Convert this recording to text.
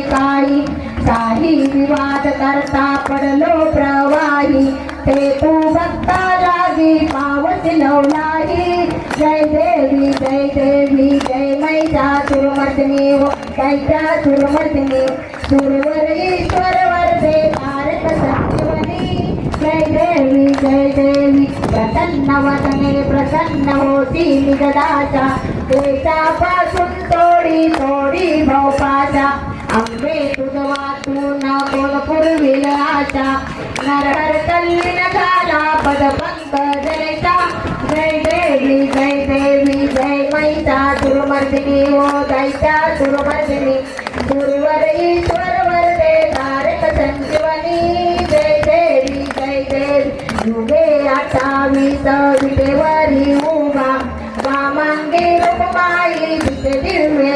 काही काही विवाद करता पडलो प्रवाही. ते तू बघता जागी पावत नवलाही जय देवी जय देवी जय मैसा सुरमर्दिनी हो. कैच्या सुरमर्दिनी सुरवर ईश्वर वरदे भारत संजीवनी जय देवी जय देवी प्रसन्न वदने प्रसन्न होती निगदाचा देशापासून तोडी तोडी भोपाचा అంబేతుల వాతు నా కొలపుడు విలాస. నరహర తల్లిన కాల పద పంక దళిత జై దేవి జై దేవి జై మైతా దుర్మర్దిని ఓ దైతా దుర్మర్దిని దుర్వర ఈశ్వర వరదే తారక సంజీవని జై దేవి జై దేవి. యుగే అటావి సవిదేవరి ఊగా వామంగి రూపమాయి దిశ దివ్య